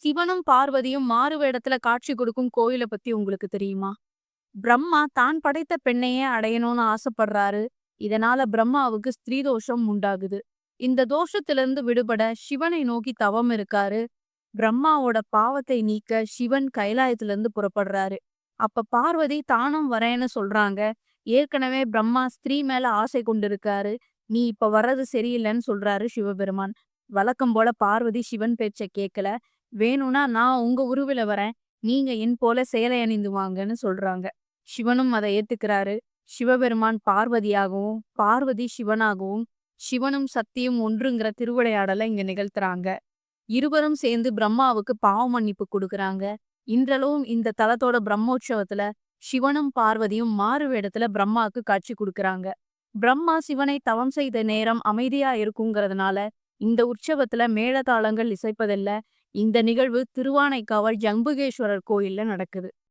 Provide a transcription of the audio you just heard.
சிவனும் பார்வதியும் மாறு வேடத்துல காட்சி கொடுக்கும் கோயில பத்தி உங்களுக்கு தெரியுமா? பிரம்மா தான் படைத்த பெண்ணையே அடையணும்னு ஆசைப்படுறாரு. இதனால பிரம்மாவுக்கு ஸ்திரீ தோஷம் உண்டாகுது. இந்த தோஷத்திலிருந்து விடுபட சிவனை நோக்கி தவம் இருக்காரு. பிரம்மாவோட பாவத்தை நீக்க சிவன் கைலாயத்திலிருந்து புறப்படுறாரு. அப்ப பார்வதி தானும் வரேன்னு சொல்றாங்க. ஏற்கனவே பிரம்மா ஸ்திரீ மேல ஆசை கொண்டிருக்காரு. நீ இப்ப வர்றது சரியில்லைன்னு சொல்றாரு சிவபெருமான். வழக்கம் போல பார்வதி சிவன் பேச்ச கேட்கல வேணும்னா நான் உங்க உருவில வரேன். நீங்க என் போல சேலை அணிந்து வாங்கன்னு சொல்றாங்க. சிவனும் அதை ஏத்துக்கிறாரு. சிவபெருமான் பார்வதியாகவும் பார்வதி சிவனாகவும் சிவனும் சத்தியும் ஒன்றுங்கிற திருவிளையாடலை இங்க நிகழ்த்துறாங்க. இருவரும் சேர்ந்து பிரம்மாவுக்கு பாவ மன்னிப்பு கொடுக்குறாங்க. இன்றளவும் இந்த தலத்தோட பிரம்மோற்சவத்துல சிவனும் பார்வதியும் மாறு வேடத்துல பிரம்மாவுக்கு காட்சி கொடுக்குறாங்க. பிரம்மா சிவனை தவம் செய்த நேரம் அமைதியா இருக்குங்கிறதுனால இந்த உற்சவத்துல மேளதாளங்கள் இசைப்பதில்ல இந்த நிகழ்வு திருவானைக்காவல் ஜம்புகேஸ்வரர் கோயில்ல நடக்குது.